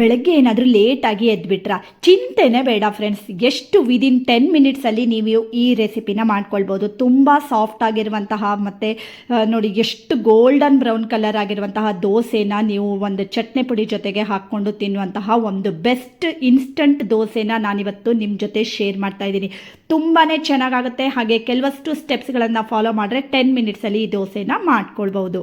ಬೆಳಗ್ಗೆ ಏನಾದರೂ ಲೇಟಾಗಿ ಎದ್ಬಿಟ್ರಾ? ಚಿಂತೆನೇ ಬೇಡ ಫ್ರೆಂಡ್ಸ್ ಎಷ್ಟು ವಿದಿನ್ ಟೆನ್ ಮಿನಿಟ್ಸಲ್ಲಿ ನೀವು ಈ ರೆಸಿಪಿನ ಮಾಡ್ಕೊಳ್ಬೋದು. ತುಂಬ ಸಾಫ್ಟ್ ಆಗಿರುವಂತಹ ಮತ್ತು ನೋಡಿ ಎಷ್ಟು ಗೋಲ್ಡನ್ ಬ್ರೌನ್ ಕಲರ್ ಆಗಿರುವಂತಹ ದೋಸೆನ ನೀವು ಒಂದು ಚಟ್ನಿ ಪುಡಿ ಜೊತೆಗೆ ಹಾಕ್ಕೊಂಡು ತಿನ್ನುವಂತಹ ಒಂದು ಬೆಸ್ಟ್ ಇನ್ಸ್ಟಂಟ್ ದೋಸೆನ ನಾನಿವತ್ತು ನಿಮ್ಮ ಜೊತೆ ಶೇರ್ ಮಾಡ್ತಾ ಇದ್ದೀನಿ. ತುಂಬಾ ಚೆನ್ನಾಗಾಗುತ್ತೆ. ಹಾಗೆ ಕೆಲವಷ್ಟು ಸ್ಟೆಪ್ಸ್ಗಳನ್ನು ಫಾಲೋ ಮಾಡಿದ್ರೆ ಟೆನ್ ಮಿನಿಟ್ಸಲ್ಲಿ ಈ ದೋಸೆನ ಮಾಡ್ಕೊಳ್ಬೋದು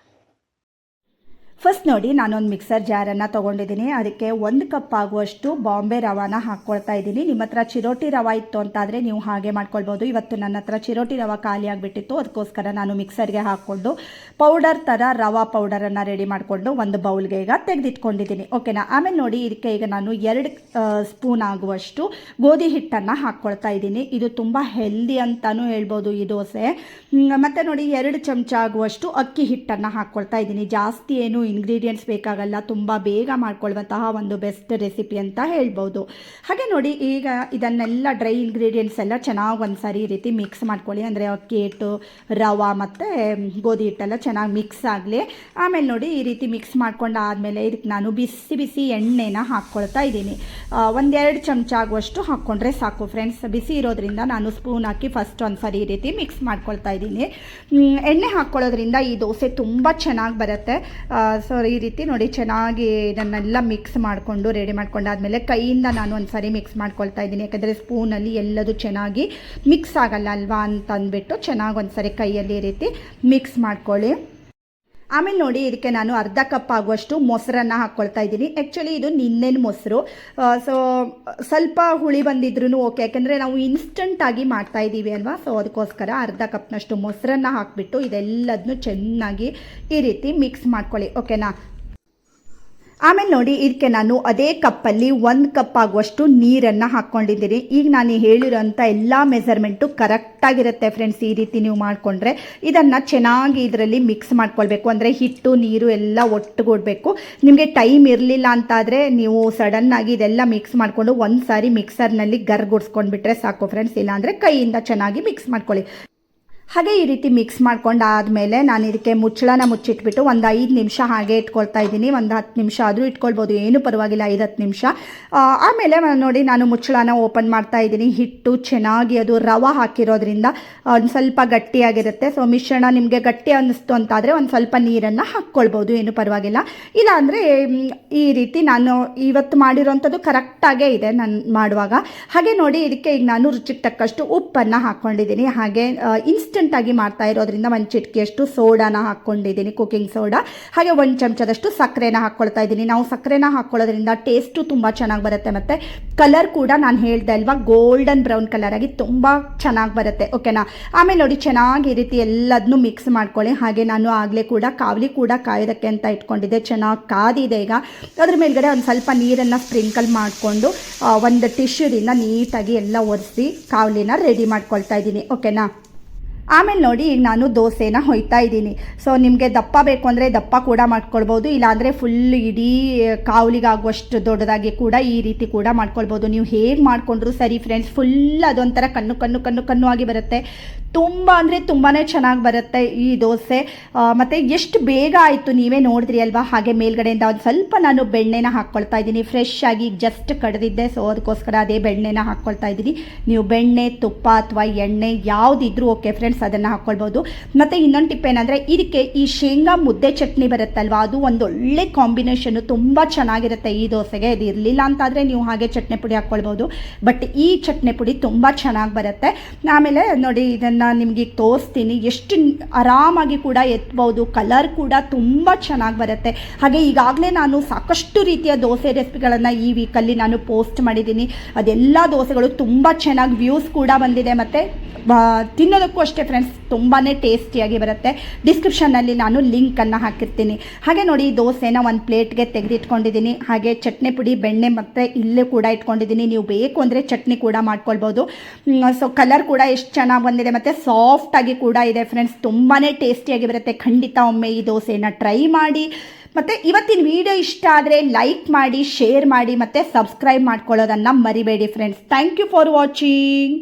ಫಸ್ಟ್ ನೋಡಿ, ನಾನೊಂದು ಮಿಕ್ಸರ್ ಜಾರನ್ನು ತೊಗೊಂಡಿದ್ದೀನಿ. ಅದಕ್ಕೆ ಒಂದು ಕಪ್ ಆಗುವಷ್ಟು ಬಾಂಬೆ ರವಾನ ಹಾಕ್ಕೊಳ್ತಾ ಇದ್ದೀನಿ. ನಿಮ್ಮ ಹತ್ರ ಚಿರೋಟಿ ರವ ಇತ್ತು ಅಂತಾದರೆ ನೀವು ಹಾಗೆ ಮಾಡ್ಕೊಳ್ಬೋದು. ಇವತ್ತು ನನ್ನ ಹತ್ರ ಚಿರೋಟಿ ರವ ಖಾಲಿ ಆಗಿಬಿಟ್ಟಿತ್ತು. ಅದಕ್ಕೋಸ್ಕರ ನಾನು ಮಿಕ್ಸರ್ಗೆ ಹಾಕ್ಕೊಂಡು ಪೌಡರ್ ಥರ ರವಾ ಪೌಡರನ್ನು ರೆಡಿ ಮಾಡಿಕೊಂಡು ಒಂದು ಬೌಲ್ಗೆ ಈಗ ತೆಗೆದಿಟ್ಕೊಂಡಿದ್ದೀನಿ. ಓಕೆನಾ ಆಮೇಲೆ ನೋಡಿ, ಇದಕ್ಕೆ ಈಗ ನಾನು ಎರಡು ಸ್ಪೂನ್ ಆಗುವಷ್ಟು ಗೋಧಿ ಹಿಟ್ಟನ್ನು ಹಾಕ್ಕೊಳ್ತಾ ಇದ್ದೀನಿ. ಇದು ತುಂಬ ಹೆಲ್ದಿ ಅಂತಲೂ ಹೇಳ್ಬೋದು ಈ ದೋಸೆ. ಮತ್ತು ನೋಡಿ, ಎರಡು ಚಮಚ ಆಗುವಷ್ಟು ಅಕ್ಕಿ ಹಿಟ್ಟನ್ನು ಹಾಕ್ಕೊಳ್ತಾ ಇದ್ದೀನಿ. ಜಾಸ್ತಿ ಏನು ಇಂಗ್ರೀಡಿಯೆಂಟ್ಸ್ ಬೇಕಾಗಲ್ಲ, ತುಂಬ ಬೇಗ ಮಾಡ್ಕೊಳ್ಳುವಂತಹ ಒಂದು ಬೆಸ್ಟ್ ರೆಸಿಪಿ ಅಂತ ಹೇಳ್ಬೋದು. ಹಾಗೆ ನೋಡಿ, ಈಗ ಇದನ್ನೆಲ್ಲ ಡ್ರೈ ಇಂಗ್ರೀಡಿಯೆಂಟ್ಸ್ ಎಲ್ಲ ಚೆನ್ನಾಗಿ ಒಂದು ಸಾರಿ ಈ ರೀತಿ ಮಿಕ್ಸ್ ಮಾಡ್ಕೊಳ್ಳಿ. ಅಂದರೆ ಹಿಟ್ಟು ರವ ಮತ್ತು ಗೋಧಿ ಹಿಟ್ಟೆಲ್ಲ ಚೆನ್ನಾಗಿ ಮಿಕ್ಸ್ ಆಗಲಿ. ಆಮೇಲೆ ನೋಡಿ, ಈ ರೀತಿ ಮಿಕ್ಸ್ ಮಾಡ್ಕೊಂಡಾದಮೇಲೆ ಇದಕ್ಕೆ ನಾನು ಬಿಸಿ ಬಿಸಿ ಎಣ್ಣೆನ ಹಾಕ್ಕೊಳ್ತಾ ಇದ್ದೀನಿ. ಒಂದೆರಡು ಚಮಚ ಆಗುವಷ್ಟು ಹಾಕ್ಕೊಂಡ್ರೆ ಸಾಕು ಫ್ರೆಂಡ್ಸ್ ಬಿಸಿ ಇರೋದ್ರಿಂದ ನಾನು ಸ್ಪೂನ್ ಹಾಕಿ ಫಸ್ಟ್ ಒಂದು ಸಾರಿ ಈ ರೀತಿ ಮಿಕ್ಸ್ ಮಾಡ್ಕೊಳ್ತಾ ಇದ್ದೀನಿ. ಎಣ್ಣೆ ಹಾಕ್ಕೊಳ್ಳೋದ್ರಿಂದ ಈ ದೋಸೆ ತುಂಬ ಚೆನ್ನಾಗಿ ಬರುತ್ತೆ. ಸೊ ಈ ರೀತಿ ನೋಡಿ ಚೆನ್ನಾಗಿ ಇದನ್ನೆಲ್ಲ ಮಿಕ್ಸ್ ಮಾಡಿಕೊಂಡು ರೆಡಿ ಮಾಡ್ಕೊಂಡಾದ್ಮೇಲೆ ಕೈಯಿಂದ ನಾನು ಒಂದು ಸಾರಿ ಮಿಕ್ಸ್ ಮಾಡ್ಕೊಳ್ತಾ ಇದ್ದೀನಿ. ಯಾಕಂದರೆ ಸ್ಪೂನಲ್ಲಿ ಎಲ್ಲದು ಚೆನ್ನಾಗಿ ಮಿಕ್ಸ್ ಆಗಲ್ಲ ಅಲ್ವಾ ಅಂತ ಅಂದ್ಬಿಟ್ಟು ಚೆನ್ನಾಗಿ ಒಂದು ಸಾರಿ ಕೈಯಲ್ಲಿ ಈ ರೀತಿ ಮಿಕ್ಸ್ ಮಾಡ್ಕೊಳ್ಳಿ. ಆಮೇಲೆ ನೋಡಿ, ಇದಕ್ಕೆ ನಾನು ಅರ್ಧ ಕಪ್ ಆಗುವಷ್ಟು ಮೊಸರನ್ನು ಹಾಕ್ಕೊಳ್ತಾ ಇದ್ದೀನಿ. ಆ್ಯಕ್ಚುಲಿ ಇದು ನಿನ್ನೆನ ಮೊಸರು. ಸೊ ಸ್ವಲ್ಪ ಹುಳಿ ಬಂದಿದ್ರೂ ಓಕೆ ಯಾಕೆಂದರೆ ನಾವು ಇನ್ಸ್ಟಂಟಾಗಿ ಮಾಡ್ತಾ ಇದ್ದೀವಿ ಅಲ್ವಾ? ಸೊ ಅದಕ್ಕೋಸ್ಕರ ಅರ್ಧ ಕಪ್ನಷ್ಟು ಮೊಸರನ್ನು ಹಾಕಿಬಿಟ್ಟು ಇದೆಲ್ಲದನ್ನು ಚೆನ್ನಾಗಿ ಈ ರೀತಿ ಮಿಕ್ಸ್ ಮಾಡ್ಕೊಳ್ಳಿ. ಓಕೆನಾ ಆಮೇಲೆ ನೋಡಿ ಇದಕ್ಕೆ ನಾನು ಅದೇ ಕಪ್ಪಲ್ಲಿ ಒಂದು ಕಪ್ ಆಗುವಷ್ಟು ನೀರನ್ನು ಹಾಕ್ಕೊಂಡಿದ್ದೀನಿ ಈಗ ನಾನು ಹೇಳಿರೋಂಥ ಎಲ್ಲ ಮೆಸರ್ಮೆಂಟು ಕರೆಕ್ಟಾಗಿರುತ್ತೆ ಫ್ರೆಂಡ್ಸ್ ಈ ರೀತಿ ನೀವು ಮಾಡಿಕೊಂಡ್ರೆ. ಇದನ್ನು ಚೆನ್ನಾಗಿ ಇದರಲ್ಲಿ ಮಿಕ್ಸ್ ಮಾಡ್ಕೊಳ್ಬೇಕು. ಅಂದರೆ ಹಿಟ್ಟು, ನೀರು ಎಲ್ಲ ಒಟ್ಟುಗೂಡಬೇಕು. ನಿಮಗೆ ಟೈಮ್ ಇರಲಿಲ್ಲ ಅಂತಾದರೆ ನೀವು ಸಡನ್ನಾಗಿ ಇದೆಲ್ಲ ಮಿಕ್ಸ್ ಮಾಡಿಕೊಂಡು ಒಂದು ಸಾರಿ ಮಿಕ್ಸರ್ನಲ್ಲಿ ಗರ್ಗುಡ್ಸ್ಕೊಂಡ್ಬಿಟ್ರೆ ಸಾಕು ಫ್ರೆಂಡ್ಸ್ ಇಲ್ಲಾಂದರೆ ಕೈಯಿಂದ ಚೆನ್ನಾಗಿ ಮಿಕ್ಸ್ ಮಾಡ್ಕೊಳ್ಳಿ. ಹಾಗೆ ಈ ರೀತಿ ಮಿಕ್ಸ್ ಮಾಡ್ಕೊಂಡು ಆದಮೇಲೆ ನಾನು ಇದಕ್ಕೆ ಮುಚ್ಚಳನ ಮುಚ್ಚಿಟ್ಬಿಟ್ಟು ಒಂದು ಐದು ನಿಮಿಷ ಹಾಗೆ ಇಟ್ಕೊಳ್ತಾ ಇದ್ದೀನಿ. ಒಂದು ಹತ್ತು ನಿಮಿಷ ಆದರೂ ಇಟ್ಕೊಳ್ಬೋದು. ಏನು ಪರವಾಗಿಲ್ಲ, ಐದು ಹತ್ತು ನಿಮಿಷ. ಆಮೇಲೆ ನೋಡಿ ನಾನು ಮುಚ್ಚಳನ ಓಪನ್ ಮಾಡ್ತಾ ಇದ್ದೀನಿ. ಹಿಟ್ಟು ಚೆನ್ನಾಗಿ ಅದು ರವ ಹಾಕಿರೋದ್ರಿಂದ ಒಂದು ಸ್ವಲ್ಪ ಗಟ್ಟಿಯಾಗಿರುತ್ತೆ. ಸೊ ಮಿಶ್ರಣ ನಿಮಗೆ ಗಟ್ಟಿ ಅನ್ನಿಸ್ತು ಅಂತಾದರೆ ಒಂದು ಸ್ವಲ್ಪ ನೀರನ್ನು ಹಾಕ್ಕೊಳ್ಬೋದು. ಏನು ಪರವಾಗಿಲ್ಲ. ಇಲ್ಲಾಂದರೆ ಈ ರೀತಿ ನಾನು ಇವತ್ತು ಮಾಡಿರೋಂಥದ್ದು ಕರೆಕ್ಟಾಗೇ ಇದೆ ನಾನು ಮಾಡುವಾಗ. ಹಾಗೆ ನೋಡಿ, ಇದಕ್ಕೆ ಈಗ ನಾನು ರುಚಿಗೆ ತಕ್ಕಷ್ಟು ಉಪ್ಪನ್ನು ಹಾಕ್ಕೊಂಡಿದ್ದೀನಿ ಹಾಗೆ ಇನ್ಸ್ಟೆಂಟಾಗಿ ಮಾಡ್ತಾ ಇರೋದ್ರಿಂದ ಒಂದು ಚಿಟಿಕೆಯಷ್ಟು ಸೋಡಾನ ಹಾಕ್ಕೊಂಡಿದ್ದೀನಿ ಕುಕಿಂಗ್ ಸೋಡಾ ಹಾಗೆ ಒಂದು ಚಮಚದಷ್ಟು ಸಕ್ಕರೆನ ಹಾಕ್ಕೊಳ್ತಾ ಇದ್ದೀನಿ. ನಾವು ಸಕ್ಕರೆನ ಹಾಕ್ಕೊಳ್ಳೋದ್ರಿಂದ ಟೇಸ್ಟು ತುಂಬ ಚೆನ್ನಾಗಿ ಬರುತ್ತೆ ಮತ್ತು ಕಲರ್ ಕೂಡ ನಾನು ಹೇಳ್ದೆ ಅಲ್ವಾ ಗೋಲ್ಡನ್ ಬ್ರೌನ್ ಕಲರ್ ಆಗಿ ತುಂಬ ಚೆನ್ನಾಗಿ ಬರುತ್ತೆ ಓಕೆನಾ ಆಮೇಲೆ ನೋಡಿ, ಚೆನ್ನಾಗಿ ಈ ರೀತಿ ಎಲ್ಲದನ್ನೂ ಮಿಕ್ಸ್ ಮಾಡ್ಕೊಳ್ಳಿ. ಹಾಗೆ ನಾನು ಆಗಲೇ ಕೂಡ, ಕಾವಲಿ ಕೂಡ ಕಾಯೋದಕ್ಕೆ ಅಂತ ಇಟ್ಕೊಂಡಿದ್ದೆ. ಚೆನ್ನಾಗಿ ಕಾದಿದೆ ಈಗ. ಅದ್ರ ಮೇಲ್ಗಡೆ ಒಂದು ಸ್ವಲ್ಪ ನೀರನ್ನು ಸ್ಪ್ರಿಂಕಲ್ ಮಾಡಿಕೊಂಡು ಒಂದು ಟಿಶ್ಯೂದಿಂದ ನೀಟಾಗಿ ಎಲ್ಲ ಒರೆಸಿ ಕಾವಲಿನ ರೆಡಿ ಮಾಡ್ಕೊಳ್ತಾ ಇದ್ದೀನಿ ಓಕೆನಾ ಆಮೇಲೆ ನೋಡಿ, ನಾನು ದೋಸೆನ ಹೊಯ್ತಾ ಇದ್ದೀನಿ. ಸೊ ನಿಮಗೆ ದಪ್ಪ ಬೇಕು ಅಂದರೆ ದಪ್ಪ ಕೂಡ ಮಾಡ್ಕೊಳ್ಬೋದು, ಇಲ್ಲಾಂದರೆ ಫುಲ್ ಇಡೀ ಕಾವಲಿಗಾಗುವಷ್ಟು ದೊಡ್ಡದಾಗಿ ಕೂಡ ಈ ರೀತಿ ಕೂಡ ಮಾಡ್ಕೊಳ್ಬೋದು. ನೀವು ಹೇಗೆ ಮಾಡಿಕೊಂಡ್ರು ಸರಿ ಫ್ರೆಂಡ್ಸ್ ಫುಲ್ ಅದೊಂಥರ ಕಣ್ಣು ಕಣ್ಣು ಕಣ್ಣು ಕಣ್ಣು ಆಗಿ ಬರುತ್ತೆ. ತುಂಬ ಅಂದರೆ ತುಂಬಾ ಚೆನ್ನಾಗಿ ಬರುತ್ತೆ ಈ ದೋಸೆ. ಮತ್ತು ಎಷ್ಟು ಬೇಗ ಆಯಿತು ನೀವೇ ನೋಡಿದ್ರಿ ಅಲ್ವಾ? ಹಾಗೆ ಮೇಲ್ಗಡೆಯಿಂದ ಒಂದು ಸ್ವಲ್ಪ ನಾನು ಬೆಣ್ಣೆನ ಹಾಕ್ಕೊಳ್ತಾ ಇದ್ದೀನಿ. ಫ್ರೆಶ್ ಆಗಿ ಜಸ್ಟ್ ಕಡ್ದಿದ್ದೆ ಸೊ ಅದಕ್ಕೋಸ್ಕರ ಅದೇ ಬೆಣ್ಣೆನ ಹಾಕ್ಕೊಳ್ತಾ ಇದ್ದೀನಿ. ನೀವು ಬೆಣ್ಣೆ, ತುಪ್ಪ ಅಥವಾ ಎಣ್ಣೆ ಯಾವುದಿದ್ರೂ ಓಕೆ ಫ್ರೆಂಡ್ಸ್ ಅದನ್ನು ಹಾಕ್ಕೊಳ್ಬೋದು ಮತ್ತು ಇನ್ನೊಂದು ಟಿಪ್ ಏನಂದರೆ, ಇದಕ್ಕೆ ಈ ಶೇಂಗಾ ಮುದ್ದೆ ಚಟ್ನಿ ಬರುತ್ತಲ್ವಾ, ಅದು ಒಂದು ಒಳ್ಳೆ ಕಾಂಬಿನೇಷನ್ನು ತುಂಬ ಚೆನ್ನಾಗಿರುತ್ತೆ ಈ ದೋಸೆಗೆ. ಇದು ಇರಲಿಲ್ಲ ಅಂತಾದರೆ ನೀವು ಹಾಗೆ ಚಟ್ನಿ ಪುಡಿ ಹಾಕ್ಕೊಳ್ಬೋದು ಬಟ್ ಈ ಚಟ್ನಿ ಪುಡಿ ತುಂಬ ಚೆನ್ನಾಗಿ ಬರುತ್ತೆ. ಆಮೇಲೆ ನೋಡಿ, ಇದನ್ನು ನಿಮಗೆ ತೋರಿಸ್ತೀನಿ. ಎಷ್ಟು ಆರಾಮಾಗಿ ಕೂಡ ಎತ್ಬೋದು ಕಲರ್ ಕೂಡ ತುಂಬ ಚೆನ್ನಾಗಿ ಬರುತ್ತೆ. ಹಾಗೆ ಈಗಾಗಲೇ ನಾನು ಸಾಕಷ್ಟು ರೀತಿಯ ದೋಸೆ ರೆಸಿಪಿಗಳನ್ನು ಈ ವೀಕಲ್ಲಿ ನಾನು ಪೋಸ್ಟ್ ಮಾಡಿದ್ದೀನಿ. ಅದೆಲ್ಲ ದೋಸೆಗಳು ತುಂಬ ಚೆನ್ನಾಗಿ ವ್ಯೂಸ್ ಕೂಡ ಬಂದಿದೆ. ಮತ್ತು ತಿನ್ನೋದಕ್ಕೂ ಅಷ್ಟೇ ಫ್ರೆಂಡ್ಸ್ ತುಂಬಾ ಟೇಸ್ಟಿಯಾಗಿ ಬರುತ್ತೆ. ಡಿಸ್ಕ್ರಿಪ್ಷನ್ನಲ್ಲಿ ನಾನು ಲಿಂಕನ್ನು ಹಾಕಿರ್ತೀನಿ. ಹಾಗೆ ನೋಡಿ, ದೋಸೆನ ಒಂದು ಪ್ಲೇಟ್ಗೆ ತೆಗೆದಿಟ್ಕೊಂಡಿದ್ದೀನಿ. ಹಾಗೆ ಚಟ್ನಿ ಪುಡಿ, ಬೆಣ್ಣೆ ಮತ್ತು ಇಲ್ಲೇ ಕೂಡ ಇಟ್ಕೊಂಡಿದ್ದೀನಿ. ನೀವು ಬೇಕು ಅಂದರೆ ಚಟ್ನಿ ಕೂಡ ಮಾಡ್ಕೊಳ್ಬೋದು. ಸೊ ಕಲರ್ ಕೂಡ ಎಷ್ಟು ಚೆನ್ನಾಗಿ ಬಂದಿದೆ ಮತ್ತು ಸಾಫ್ಟಾಗಿ ಕೂಡ ಇದೆ ಫ್ರೆಂಡ್ಸ್ ತುಂಬಾ ಟೇಸ್ಟಿಯಾಗಿ ಬರುತ್ತೆ. ಖಂಡಿತ ಒಮ್ಮೆ ಈ ದೋಸೆನ ಟ್ರೈ ಮಾಡಿ. ಮತ್ತು ಇವತ್ತಿನ ವಿಡಿಯೋ ಇಷ್ಟ ಆದರೆ ಲೈಕ್ ಮಾಡಿ ಶೇರ್ ಮಾಡಿ ಮತ್ತು ಸಬ್ಸ್ಕ್ರೈಬ್ ಮಾಡ್ಕೊಳ್ಳೋದನ್ನು ಮರಿಬೇಡಿ friends thank you for watching